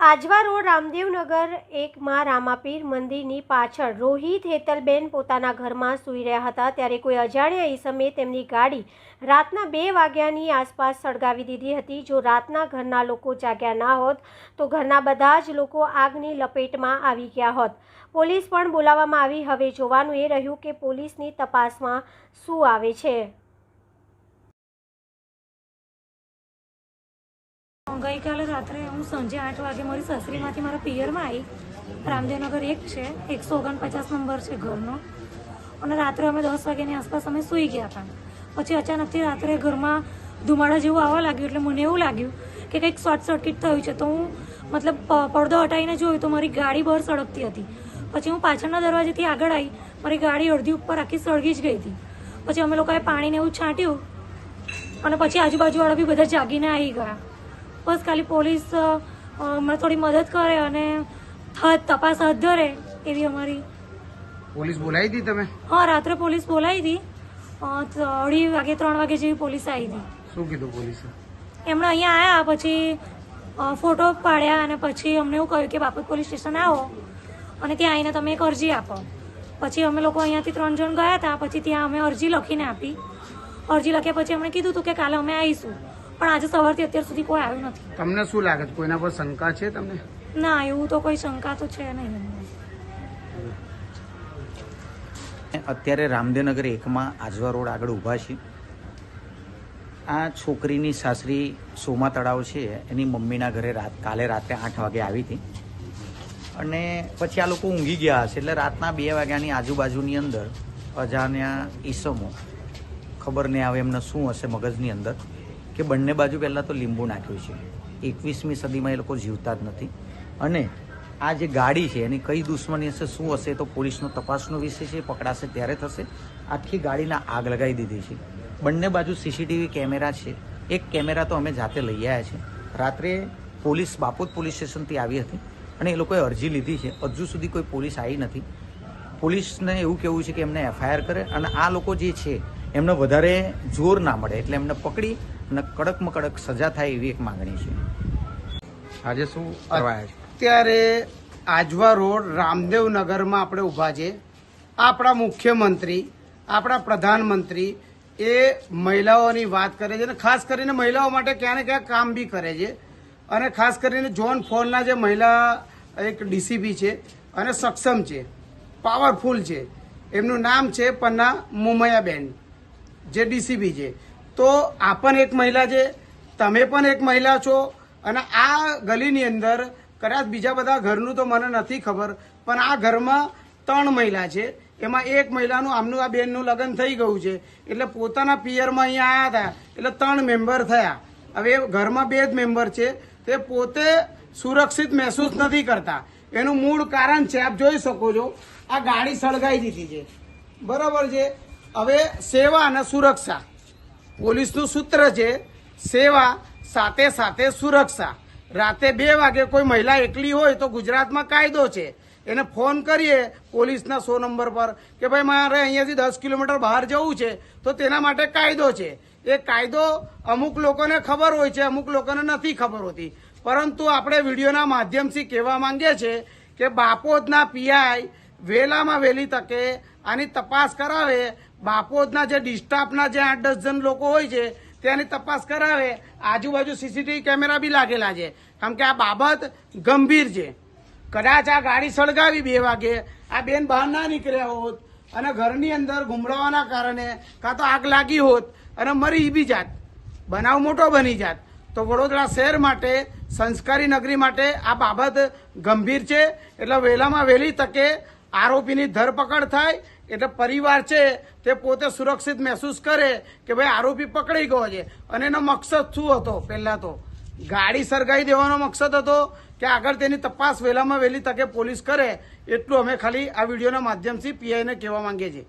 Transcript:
Ajwa road Ramdevnagar એકમાં રામાપીર મંદિરની પાછળ રોહિત હેતલબેન પોતાના ઘરમાં સૂઈ રહ્યા હતા. ત્યારે કોઈ અજાણ્યા ઈસમે તેમની ગાડી રાતના બે વાગ્યાની આસપાસ સળગાવી દીધી હતી. જો રાતના ઘરના લોકો જાગ્યા ના હોત, તો ઘરના બધા જ લોકો આગની લપેટમાં આવી ગયા હોત. પોલીસ પણ બોલાવવામાં આવી. હવે જોવાનું એ રહ્યું કે પોલીસની તપાસમાં શું આવે છે. ગઈકાલે રાત્રે હું સાંજે આઠ વાગે મારી સસરીમાંથી મારા પિયરમાં આવી રામદેવનગર એક છે, એકસો ઓગણપચાસ નંબર છે ઘરનો. અને રાત્રે અમે દસ વાગ્યાની આસપાસ અમે સૂઈ ગયા હતા. પછી અચાનકથી રાત્રે ઘરમાં ધુમાડા જેવું આવવા લાગ્યું એટલે મને એવું લાગ્યું કે કંઈક શોર્ટ સર્કિટ થયું છે. તો હું મતલબ પડદો હટાવીને જોયું તો મારી ગાડી બહાર સળગતી હતી. પછી હું પાછળના દરવાજેથી આગળ આવી મારી ગાડી અડધી ઉપર આખી સળગી જ ગઈ હતી. પછી અમે લોકોએ પાણીને એવું છાંટ્યું અને પછી આજુબાજુવાળા બી બધા જાગીને આવી ગયા. બસ ખાલી પોલીસ હમણાં અમને થોડી મદદ કરે અને તપાસ હાથ ધરે એવી અમારી પોલીસ બોલાવી હતી તમે? હા રાત્રે પોલીસ બોલાવી હતી અઢી વાગે ત્રણ વાગે જેવી પોલીસ આવી હતી શું કીધું પોલીસે? એમણે અહીંયા આવ્યા પછી ફોટો પાડ્યા અને પછી અમને એવું કહ્યું કે બાપુ પોલીસ સ્ટેશન આવો અને ત્યાં આવીને તમે એક અરજી આપો. પછી અમે લોકો અહીંયાથી ત્રણ જણ ગયા હતા પછી ત્યાં અમે અરજી લખીને આપી. અરજી લખ્યા પછી એમણે કીધું હતું કે કાલે અમે આવીશું. પણ આજે સવારથી અત્યાર સુધી કોઈ આવ્યું નથી. તમને શું લાગે છે? કોઈના પર શંકા છે તમને? ના એવું તો કોઈ શંકા તો છે નહીં. અત્યારે રામદેવનગર એકમાં આજવા રોડ આગળ ઊભા છે. આ છોકરીની સાસરી સોમા તળાવ છે. એની મમ્મીના ઘરે રાત કાલે રાત્રે આઠ વાગે આવી હતી. અને પછી આ લોકો ઊંઘી ગયા હશે. એટલે રાતના બે વાગ્યાની આજુબાજુની અંદર અજાણ્યા ઈસમો ખબર નહીં આવે એમને શું હશે મગજની અંદર કે બંને બાજુ પહેલાં તો લીંબુ નાખ્યું છે. એકવીસમી સદીમાં એ લોકો જીવતા જ નથી. અને આ જે ગાડી છે, એની કઈ દુશ્મની હશે, શું હશે તો પોલીસનો તપાસનો વિષય છે પકડાશે ત્યારે થશે. આખી ગાડીના આગ લગાવી દીધી છે. બંને બાજુ સીસીટીવી કેમેરા છે. એક કેમેરા તો અમે જાતે લઈ આવ્યા છે. રાત્રે પોલીસ, બાપોદ પોલીસ સ્ટેશનથી આવી હતી અને એ લોકોએ અરજી લીધી છે. હજુ સુધી કોઈ પોલીસ આવી નથી. પોલીસને એવું કહેવું છે કે એમને એફઆઈઆર કરે અને આ લોકો જે છે, એમને વધારે જોર ના મળે. એટલે એમને પકડી અને કડકમાં કડક સજા થાય એવી એક માંગણી છે. આજે શું અત્યારે આજવા રોડ રામદેવનગરમાં આપણે ઊભા છે. આપણા મુખ્યમંત્રી, આપણા પ્રધાનમંત્રી એ મહિલાઓની વાત કરે છે અને ખાસ કરીને મહિલાઓ માટે ક્યાં ને ક્યાં કામ બી કરે છે. અને ખાસ કરીને જોન ફોલના જે મહિલા એક ડીસીપી છે અને સક્ષમ છે પાવરફુલ છે. એમનું નામ છે પન્ના મુમયાબેન, જે ડીસીપી છે. તો આ પણ એક મહિલા છે, તમે પણ એક મહિલા છો અને આ ગલીની અંદર કદાચ બીજા બધા ઘરનું તો મને નથી ખબર, પણ આ ઘરમાં ત્રણ મહિલા છે. એમાં એક મહિલાનું આમનું આ બેનનું લગ્ન થઈ ગયું છે. એટલે પોતાના પિયરમાં અહીંયા આવ્યા હતા, એટલે ત્રણ મેમ્બર થયા. હવે ઘરમાં બે જ મેમ્બર છે, તે પોતે સુરક્ષિત મહેસૂસ નથી કરતા. એનું મૂળ કારણ છે, આપ જોઈ શકો છો, આ ગાડી સળગાઈ દીધી છે. બરાબર છે? હવે સેવા અને સુરક્ષા. પોલીસનું સૂત્ર છે, સેવા સાથે સાથે સુરક્ષા. રાતે બે વાગે કોઈ મહિલા એકલી હોય તો ગુજરાતમાં કાયદો છે. એને ફોન કરીએ પોલીસના સો નંબર પર કે ભાઈ, મારે અહીંયાથી દસ કિલોમીટર બહાર જવું છે, તો તેના માટે કાયદો છે. એ કાયદો અમુક લોકોને ખબર હોય છે, અમુક લોકોને નથી ખબર હોતી. પરંતુ આપણે વિડીયોના માધ્યમથી કહેવા માંગીએ છીએ કે બાપોદના પીઆઈ વહેલામાં વહેલી તકે આની તપાસ કરાવે બાપોદના જે ડિસ્ટાફના જે આઠ દસ જણ લોકો હોય છે, તેની તપાસ કરાવે. આજુબાજુ સીસીટીવી કેમેરા બી લાગેલા છે. કારણ કે આ બાબત ગંભીર છે. કદાચ આ ગાડી સળગાવી બે વાગે, આ બેન બહાર ના નીકળ્યા હોત અને ઘરની અંદર ઘુમડાવાના કારણે કાં તો આગ લાગી હોત અને મરી બી જાત. બનાવ મોટો બની જાત. તો વડોદરા શહેર માટે, સંસ્કારી નગરી માટે આ બાબત ગંભીર છે. એટલે વહેલામાં વહેલી તકે આરોપીની ધરપકડ થાય એટલે પરિવાર છે તે પોતે સુરક્ષિત મહેસૂસ કરે કે ભાઈ આરોપી પકડાઈ ગયો છે. અને એનો મકસદ શું હતો? પહેલા તો ગાડી સરગાઈ દેવાનો મકસદ હતો કે આગળ તેની તપાસ વહેલામાં વહેલી તકે પોલીસ કરે. એટલું અમે ખાલી આ વિડીયોના માધ્યમથી પીઆઈને કહેવા માંગીએ છીએ.